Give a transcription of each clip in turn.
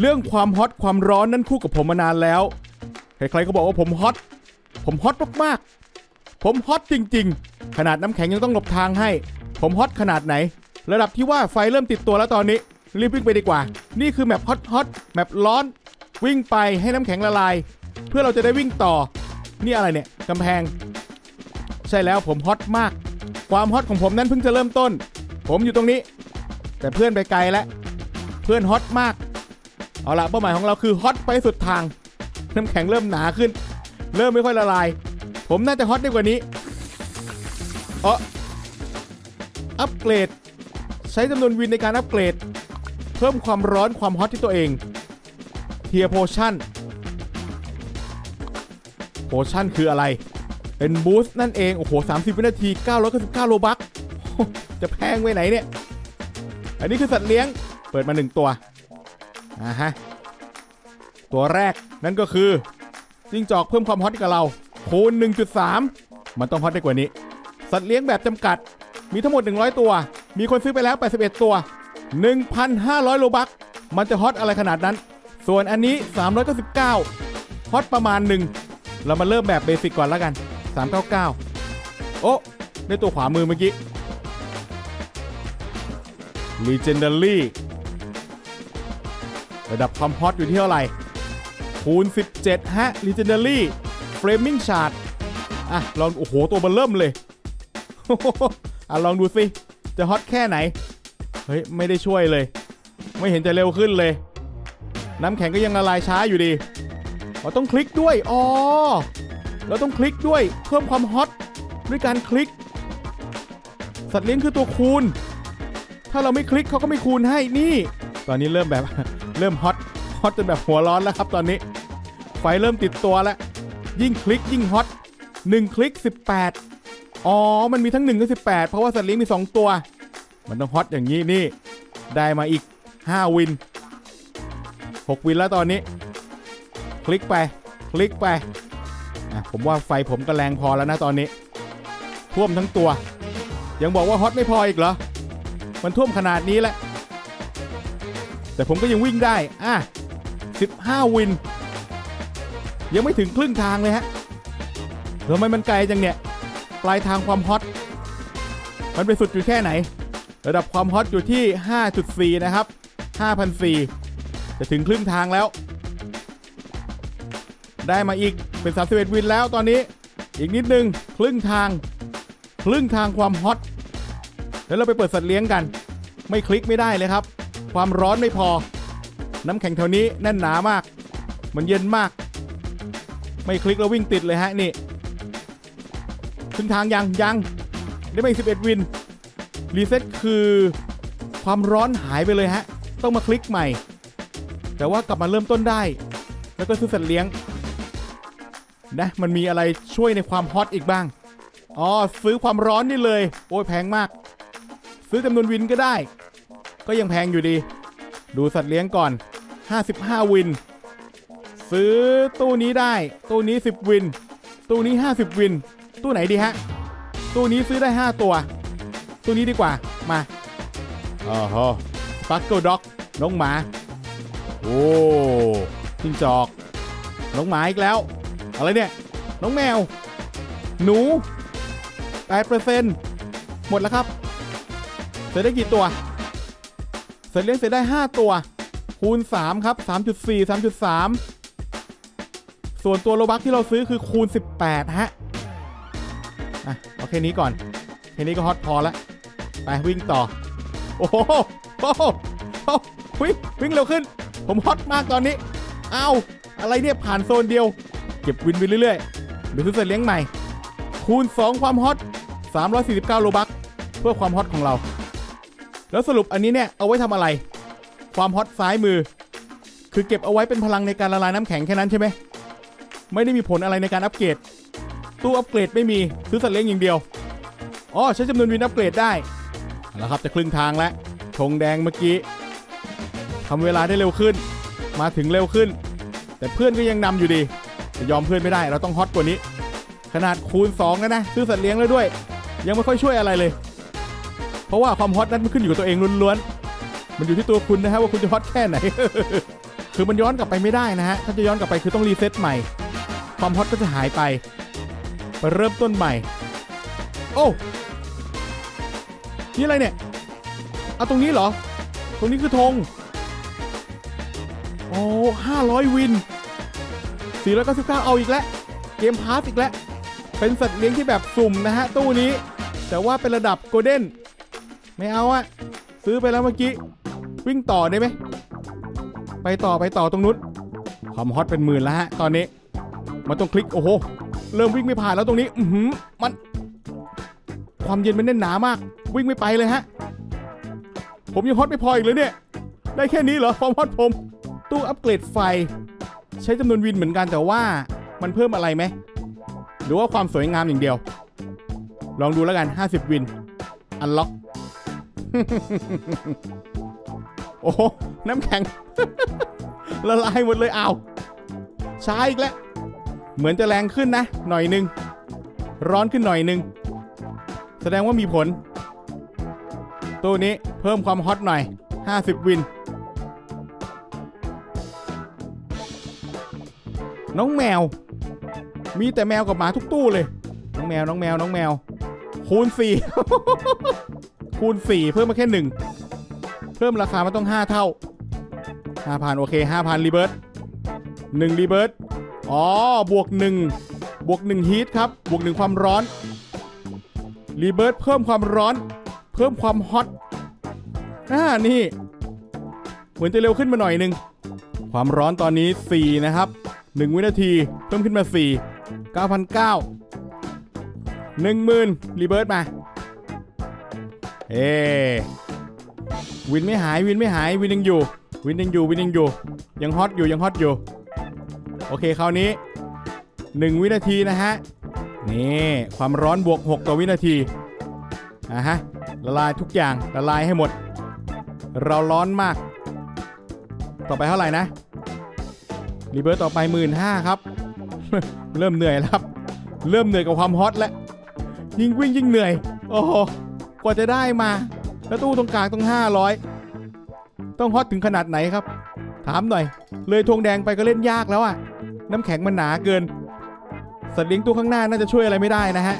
เรื่องความฮอตความร้อนนั้นคู่กับผมมานานแล้ว ใครๆก็บอกว่าผมฮอต ผมฮอตมากๆ ผมฮอตจริง ๆ ขนาดน้ำแข็งยังต้องหลบทางให้ ผมฮอตขนาดไหน ระดับที่ว่าไฟเริ่มติดตัวแล้วตอนนี้ รีบวิ่งไปดีกว่า นี่คือแมปฮอตฮอตแมปร้อน วิ่งไปให้น้ำแข็งละลาย เพื่อเราจะได้วิ่งต่อ นี่อะไรเนี่ยกำแพง ใช่แล้วผมฮอตมาก ความฮอตของผมนั้นเพิ่งจะเริ่มต้น ผมอยู่ตรงนี้ แต่เพื่อนไปไกลแล้ว เพื่อนฮอตมาก เอาละเป้าหมายของเราคือฮอตไปสุดทาง น้ำแข็งเริ่มหนาขึ้น เริ่มไม่ค่อยละลาย ผมน่าจะฮอตได้กว่านี้เอออัปเกรด ใช้จำนวนวินในการอัปเกรด เพิ่มความร้อนความฮอตที่ตัวเองเทียโพชั่นโพชั่นคืออะไรเป็นบูสต์นั่นเอง โอ้โห 30 วินาที 999 โลบัคจะแพงไว้ไหนเนี่ย อันนี้คือสัตว์เลี้ยง เปิดมา 1 ตัว อ่าฮะ ตัวแรกนั่นก็คือจิ้งจอกเพิ่มความฮอตให้กับเราคูณ 1.3 มันต้องฮอตได้กว่านี้ สัตว์เลี้ยงแบบจำกัด มีทั้งหมด 100 ตัว มีคนซื้อไปแล้ว 81 ตัว 1,500 โลบัคมันจะฮอตอะไรขนาดนั้น ส่วนอันนี้ 399 ฮอตประมาณหนึ่ง เรามาเริ่มแบบเบสิกก่อนแล้วกัน 399 โอ้ ได้ตัวขวามือเมื่อกี้ Legendary ระดับความฮอตอยู่ที่เท่าไหร่ คูณ 17 ฮะ Legendary Flaming Shard อะ ลอง โอ้โห ตัวมันเริ่มเลย อะ ลองดูสิ จะฮอตแค่ไหน เฮ้ย ไม่ได้ช่วยเลย ไม่เห็นจะเร็วขึ้นเลย น้ำแข็งก็ยังละลายช้าอยู่ดีเราต้องคลิกด้วย อ๋อ เราต้องคลิกด้วย เพิ่มความฮอตด้วยการคลิก สัตว์เลี้ยงคือตัวคูณ ถ้าเราไม่คลิกเขาก็ไม่คูณให้ นี่ ตอนนี้เริ่มแบบ ริ่มฮอตฮอตจนแบบหัวร้อนแล้วครับตอนนี้ ไฟเริ่มติดตัวแล้ว ยิ่งคลิกยิ่งฮอต1คลิก 18 อ๋อ มันมีทั้ง1กับ18 เพราะว่าสัตว์เลี้ยงมี 2 ตัว มันต้องฮอตอย่างนี้นี่ ได้มาอีก 5 วิน 6 วินแล้วตอนนี้ คลิกไปคลิกไปอะผมว่าไฟผมก็แรงพอแล้วนะตอนนี้ ท่วมทั้งตัว ยังบอกว่าฮอตไม่พออีกเหรอ มันท่วมขนาดนี้แหละ แต่ผมก็ยังวิ่งได้ อะ 15 วิน ยังไม่ถึงครึ่งทางเลยฮะทำไมมันไกลจังเนี่ย ปลายทางความฮอต มันไปสุดอยู่แค่ไหน ระดับความฮอตอยู่ที่ 5.4 นะครับ 5,004 จะถึงครึ่งทางแล้ว ได้มาอีกเป็น 31 วินแล้วตอนนี้ อีกนิดนึง ครึ่งทาง ครึ่งทางความฮอต แล้วเราไปเปิดสัตว์เลี้ยงกัน ไม่คลิกไม่ได้เลยครับ ความร้อนไม่พอ น้ำแข็งแถวนี้แน่นหนามาก มันเย็นมาก ไม่คลิกแล้ววิ่งติดเลยฮะนี่ครึ่งทางยังยังได้ไป11 วิน รีเซ็ตคือความร้อนหายไปเลยฮะ ต้องมาคลิกใหม่ แต่ว่ากลับมาเริ่มต้นได้ แล้วก็ซื้อสัตว์เลี้ยงนะมันมีอะไรช่วยในความฮอตอีกบ้าง อ๋อ ซื้อความร้อนนี่เลย โอ้ยแพงมาก ซื้อจำนวนวินก็ได้ ก็ยังแพงอยู่ดี ดูสัตว์เลี้ยงก่อน 55 วิน ซื้อตู้นี้ได้ ตู้นี้ 10 วิน ตู้นี้ 50 วิน ตู้ไหนดีฮะ ตู้นี้ซื้อได้ 5 ตัว ตู้นี้ดีกว่า มาอ๋อฮะปักเกิลด็อก น้องหมา โอ้จิ้งจอก น้องหมาอีกแล้ว อะไรเนี่ย น้องแมว หนู8%หมดแล้วครับเสร็จได้กี่ตัวเสร็จเลี้ยงเสร็จได้ 5 ตัว คูณ 3 ครับ 3.4 3.3 ส่วนตัวโลบักที่เราซื้อคือคูณ 18 ฮะ อะเอาแค่นี้ก่อนแค่นี้ก็ฮอตพอละไปวิ่งต่อโอ้โหโอ้โหโอ้โหวิ่งวิ่งเร็วขึ้น ผมฮอตมากตอนนี้ อ้าว อะไรเนี่ยผ่านโซนเดียว เก็บวินไปเรื่อยๆหรือซื้อเสร็จเลี้ยงใหม่ คูณ 2 ความฮอต349 โลบักเพื่อความฮอตของเรา แล้วสรุปอันนี้เนี่ยเอาไว้ทำอะไร ความฮอตซ้ายมือ คือเก็บเอาไว้เป็นพลังในการละลายน้ำแข็งแค่นั้นใช่ไหมไม่ได้มีผลอะไรในการอัปเกรด ตู้อัปเกรดไม่มีซื้อสัตว์เลี้ยงอย่างเดียวอ๋อใช้จำนวนวินอัปเกรดได้เอาละครับจะครึ่งทางแล้วธงแดงเมื่อกี้ทำเวลาได้เร็วขึ้น มาถึงเร็วขึ้น แต่เพื่อนก็ยังนำอยู่ดีจะยอมเพื่อนไม่ได้เราต้องฮอตกว่านี้ ขนาดคูณ2แล้วนะซื้อสัตว์เลี้ยงแล้วด้วย ยังไม่ค่อยช่วยอะไรเลย เพราะว่าความฮอตนั้นมันขึ้นอยู่กับตัวเองล้วนๆ มันอยู่ที่ตัวคุณนะครับว่าคุณจะฮอตแค่ไหน คือมันย้อนกลับไปไม่ได้นะฮะ ถ้าจะย้อนกลับไปคือต้องรีเซ็ตใหม่ ความฮอตก็จะหายไป ไปเริ่มต้นใหม่ โอ้นี่อะไรเนี่ย เอาตรงนี้เหรอ ตรงนี้คือธง โอ้ห้าร้อยวินสี่ร้อยเก้าสิบเก้าเอาอีกแล้ว เกมพาร์สอีกแล้ว เป็นสัตว์เลี้ยงที่แบบสุ่มนะฮะ ตู้นี้ แต่ว่าเป็นระดับโกลเด้น ไม่เอาอะซื้อไปแล้วเมื่อกี้ วิ่งต่อได้ไหม ไปต่อไปต่อตรงนู้นความฮอตเป็นหมื่นแล้วฮะ ตอนนี้ มันต้องคลิก โอ้โห เริ่มวิ่งไม่ผ่านแล้วตรงนี้ อือหือมัน ความเย็นมันแน่นหนามาก วิ่งไม่ไปเลยฮะ ผมยังฮอตไม่พออีกเลยเนี่ย ได้แค่นี้เหรอความฮอตผม ตู้อัปเกรดไฟ ใช้จำนวนวินเหมือนกันแต่ว่ามันเพิ่มอะไรไหม หรือว่าความสวยงามอย่างเดียว ลองดูแล้วกัน 50 วิน อันล็อก โอ้โหน้ำแข็ง ละลายหมดเลยอ้าวช้าอีกแล้ว เหมือนจะแรงขึ้นนะ หน่อยนึง ร้อนขึ้นหน่อยนึง แสดงว่ามีผลตัวนี้เพิ่มความฮอตหน่อย 50 วิน น้องแมว มีแต่แมวกับหมาทุกตู้เลย น้องแมว น้องแมว น้องแมว คูณ4 คูณ 4 เพิ่มมาแค่ 1 เพิ่มราคามาต้อง 5 เท่า 5,000 โอเค 5,000 รีเบิร์ต1รีเบิร์ตอ๋อบวก 1 บวก1ฮีทครับ บวก 1 ความร้อน รีเบิร์ตเพิ่มความร้อน เพิ่มความฮอตอ่านี่ เหมือนจะเร็วขึ้นมาหน่อยหนึง ความร้อนตอนนี้ 4 นะครับ 1 วินาที เพิ่มขึ้นมา 4 9,900 10,000 รีเบิร์ตมา เอวินไม่หายวินไม่หายวินยังอยู่ วินยังอยู่วินยังอยู่ ยังฮอตอยู่ยังฮอตอยู่ โอเคคราวนี้ 1 วินาทีนะฮะนี่ความร้อนบวก 6 ต่อวินาทีอะฮะละลายทุกอย่างละลายให้หมด เราร้อนมาก ต่อไปเท่าไหร่นะรีเบิร์ตต่อไปหมื่นห้าครับ เริ่มเหนื่อยแล้วครับ เริ่มเหนื่อยกับความฮอตแล้วยิ่งวิ่งยิ่งเหนื่อย โอ้โห กว่าจะได้มา แล้วตู้ตรงกลางต้อง500 ต้องฮอตถึงขนาดไหนครับ ถามหน่อย เลยธงแดงไปก็เล่นยากแล้วอะน้ำแข็งมันหนาเกิน สัตว์เลี้ยงตู้ข้างหน้าน่าจะช่วยอะไรไม่ได้นะฮะ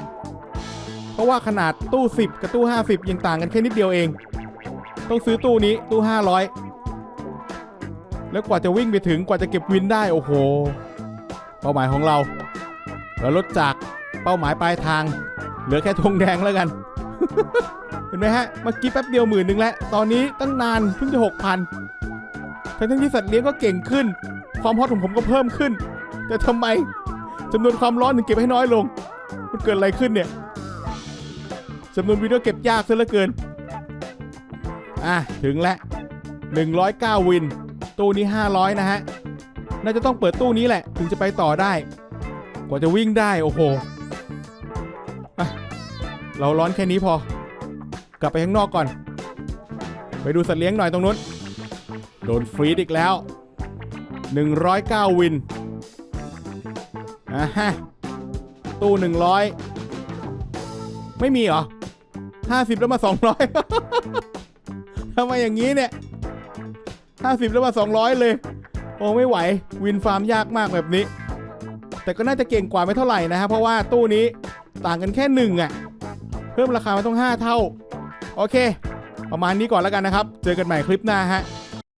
เพราะว่าขนาดตู้ 10 กับตู้ 50 ยังต่างกันแค่นิดเดียวเอง ต้องซื้อตู้นี้ตู้ 500 แล้วกว่าจะวิ่งไปถึงกว่าจะเก็บวินได้โอ้โห เป้าหมายของเราเราลดจากเป้าหมายปลายทาง เหลือแค่ธงแดงแล้วกัน เห็นไหมฮะ เมื่อกี้แป๊บเดียวหมื่นหนึ่งแล้ว ตอนนี้ตั้งนานเพิ่งจะหกพันทั้งที่สัตว์เลี้ยงก็เก่งขึ้น ความฮอตของผมก็เพิ่มขึ้น แต่ทำไมจำนวนความร้อนถึงเก็บให้น้อยลง มันเกิดอะไรขึ้นเนี่ยจำนวนวินก็เก็บยากซะเหลือเกิน อะ ถึงแล้ว109 วิน ตู้นี้ 500 นะฮะ น่าจะต้องเปิดตู้นี้แหละ ถึงจะไปต่อได้ กว่าจะวิ่งได้ โอ้โห เราร้อนแค่นี้พอ กลับไปข้างนอกก่อน ไปดูสัตว์เลี้ยงหน่อยตรงนู้น โดนฟรีดอีกแล้ว 109 วินอะฮะ ตู้ 100 ไม่มีเหรอ 50 แล้วมา 200ทำไมอย่างนี้เนี่ย 50 แล้วมา 200 เลย โอ้ไม่ไหว วินฟาร์มยากมากแบบนี้ แต่ก็น่าจะเก่งกว่าไม่เท่าไหร่นะฮะ เพราะว่าตู้นี้ต่างกันแค่หนึ่งอะ เพิ่มราคามาต้อง 5 เท่า โอเค ประมาณนี้ก่อนแล้วกันนะครับ เจอกันใหม่คลิปหน้าฮะ